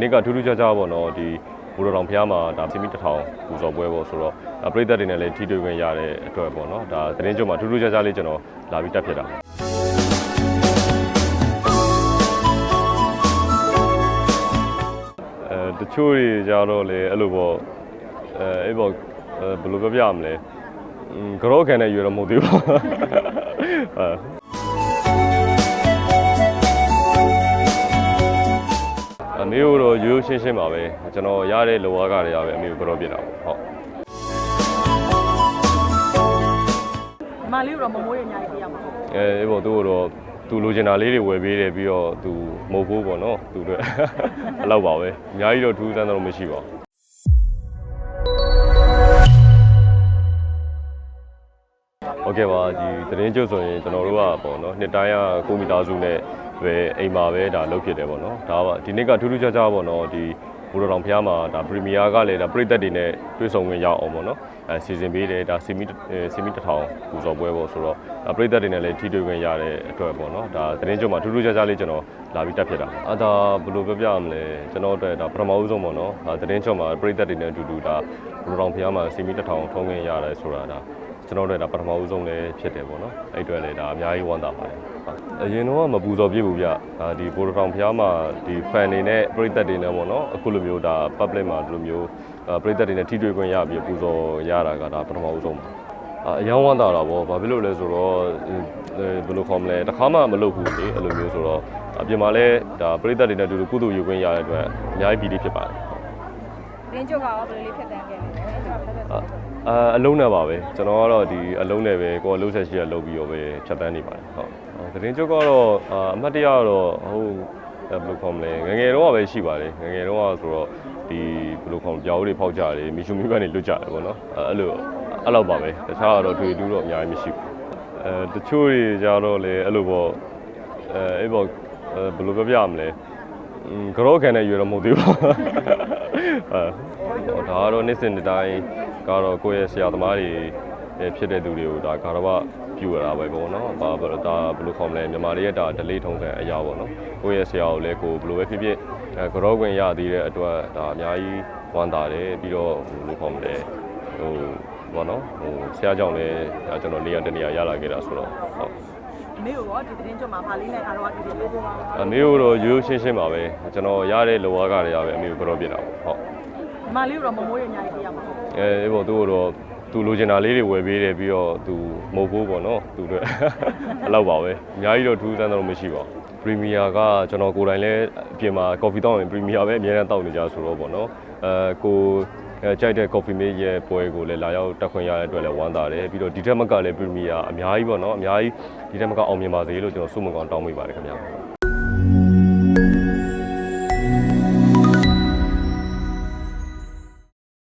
နေ့ကထူးထူးခြားခြားပေါ့နော်ဒီဘူတော်တော်ဖျားမှာဒါစီမီတစ်ထောင်ပူဇော်ပွဲပေါ့ဆိုတော့ဒါပြည်သက်တွေနဲ့လည်းထိတွေ့ခွင့်ရတဲ့အတွက်ပေါ့နော်ဒါသတင်းကြုံမှာထူးထူးခြားခြားလေးကျွန်တော်လာပြီးတက်ဖြစ်တာအဲတချို့တွေကြတော့လေအဲ့လိုပေါ့အဲအဲ့ပေါ့အဲဘယ်လိုပြောပြရမလဲอืมကြောခံတဲ့ရွေတော့မဟုတ်သေးဘူးအဲ မေတို့တော့ရိုးရိုးရှင်းရှင်းပါပဲကျွန်တော်ရတဲ့လောကတွေရပဲအမေကိုကြောပြစ်တာပေါ့ဟုတ် မလေးတို့တော့မမိုးရညာကြီးပြရမှာပေါ့ အဲအဲ့ပေါ်သူ့တော့သူလိုချင်တာလေးတွေဝယ်ပေးတယ်ပြီးတော့သူမဟုတ်ဘူးပေါ့နော်သူတို့အဲ့လောက်ပါပဲအများကြီးတော့ထူးဆန်းတော့မရှိပါဘူးโอเคပါဒီသတင်းကျုပ်ဆိုရင်ကျွန်တော်တို့ကပေါ့နော်နှစ်တိုင်းကကိုမီတာစုနဲ့ ပဲအိမ်မှာပဲဒါလုပ်ဖြစ်တယ်ပေါ့နော်ဒါကဒီနေ့ကထူးထူးခြားခြားပေါ့နော်ဒီဘူတော်တော်ဖျားမှာဒါပရီမီယာကလည်းဒါပရိသတ်တွေနဲ့တွေ့ဆုံခွင့်ရအောင်ပေါ့နော်အဲစီစဉ်ပေးတယ်ဒါစီမီစီမီတစ်ထောင်ပူဇော်ပွဲပေါ့ဆိုတော့ဒါပရိသတ်တွေနဲ့လည်းထိတွေ့ခွင့်ရတဲ့အတွက်ပေါ့နော်ဒါသတင်းကျုပ်မှာထူးထူးခြားခြားလေးကျွန်တော်လာပြီးတက်ဖြစ်တာအာဒါဘယ်လိုပြောပြရမလဲကျွန်တော်အတွက်ဒါပထမဦးဆုံးပေါ့နော်ဒါသတင်းကျုပ်မှာပရိသတ်တွေနဲ့အတူတူဒါဘူတော်တော်ဖျားမှာစီမီတစ်ထောင်ထုံးခွင့်ရတယ်ဆိုတာဒါ ကျွန်တော်တို့ဒါပထမဦးဆုံးလည်းဖြစ်တယ်ပေါ့နော်အဲ့အတွက်လည်းဒါအများကြီးဝမ်းသာပါတယ်ဟုတ်အရင်တော့မပူဇော်ပြစ်ဘူးဗျဒါဒီဘိုးတော်ထောင်ဖျားမှာဒီ fan တွေနဲ့ပရိသတ်တွေနဲ့ပေါ့နော်အခုလိုမျိုးဒါ public မှာဒီလိုမျိုးအာပရိသတ်တွေနဲ့ထိတွေ့ခွင့်ရပြီးပူဇော်ရတာကဒါပထမဦးဆုံးပါအာအယောင်ဝမ်းသာတာပေါ့ဘာဖြစ်လို့လဲဆိုတော့အဲဘယ်လိုခေါ်မလဲတစ်ခါမှမလုပ်ဘူးလေအဲ့လိုမျိုးဆိုတော့အပြင်မှာလည်းဒါပရိသတ်တွေနဲ့အတူတူကုသိုလ်ယူခွင့်ရတဲ့အတွက်အများကြီးပီတိဖြစ်ပါတယ် ရင်းချုပ်ကရောဘယ်လိုလေးဖြတ်တန်းခဲ့လဲရင်းချုပ်ကဘယ်လိုလဲအာအလုံးနဲ့ပါပဲကျွန်တော်ကတော့ဒီအလုံးနဲ့ပဲကိုယ်လှုပ်ဆက်ရှိရလုပ်ပြီးတော့ပဲဖြတ်တန်းနေပါတယ်ဟုတ်ဟိုသတင်းချုပ်ကတော့အာအမှတ်တရကတော့ဟိုဘယ်လိုခေါ်မလဲငယ်ငယ်တော့ပဲရှိပါတယ်ငယ်ငယ်တော့ဆိုတော့ဒီဘယ်လိုခေါ်ပြောင်းတွေဖောက်ကြတယ်မီရှူမီဘန်တွေလွတ်ကြတယ်ပေါ့နော်အဲ့လိုအဲ့လောက်ပါပဲတခြားကတော့တွေ့တူးတော့အများကြီးမရှိဘူးအဲတချို့တွေကြတော့လေအဲ့လိုပေါ့အဲအဲ့ပေါ့ဘယ်လိုပြောပြရမလဲอืมကြောခံတဲ့ရွေတော့မဟုတ်သေးဘူး အဲဟောဒါကတော့နေ့စဉ်နေ့တိုင်းကတော့ကိုယ့်ရဲ့ဆရာသမားတွေဖြစ်တဲ့သူတွေကိုဒါကာရဝပြုရတာပဲပေါ့နော်။ဘာဘယ်လိုဒါဘယ်လိုခေါ်မလဲမြန်မာတွေရဲ့ဒါဒလေးထုံးတဲ့အရာပေါ့နော်။ကိုယ့်ရဲ့ဆရာကိုလည်းကိုဘယ်လိုပဲဖြစ်ဖြစ်အဲကြောခွင့်ရသေးတဲ့အတွက်ဒါအများကြီးဝမ်းသာတယ်ပြီးတော့ဘယ်လိုခေါ်မလဲဟိုဘောနော်ဟိုဆရာကြောင့်လည်းဒါကျွန်တော်နေရာတနေရာရလာခဲ့တာဆိုတော့ဟုတ် အမေတို့ရောဒီသတင်းကြုံမှာဗာလေးနဲ့အားတော့ပြပြပေးပါအမေတို့တော့ရိုးရိုးရှင်းရှင်းပါပဲကျွန်တော်ရတဲ့လောကတွေရပဲအမေကိုကြောပြစ်တာပေါ့ဟုတ်မလေးတို့တော့မမိုးရညာကြီးပြရမှာပေါ့အဲအဲ့ပေါ်သူ့တော့သူလိုချင်တာလေးတွေဝယ်ပေးတယ်ပြီးတော့သူမဟုတ်ဘူးပေါ့နော်သူတို့အဲ့လောက်ပါပဲအများကြီးတော့ထူးဆန်းတော့မရှိပါဘူးပရီမီယာကကျွန်တော်ကိုယ်တိုင်လည်းအပြင်မှာကော်ဖီတောင်းရင်ပရီမီယာပဲအများအားတောက်နေကြဆိုတော့ပေါ့နော်အဲကိုအဲ ကြိုက်တဲ့ coffee mate ရဲ့ပွဲကိုလည်းလာရောက်တက်ခွင့်ရတဲ့အတွက်လည်းဝမ်းသာတယ်ပြီးတော့ဒီထက်မကလည်း premier အများကြီးပေါ့နော်အများကြီးဒီထက်မကအောင်မြင်ပါစေလို့ကျွန်တော်ဆုမွန်ကောင်းတောင်းမိပါတယ်ခင်ဗျာ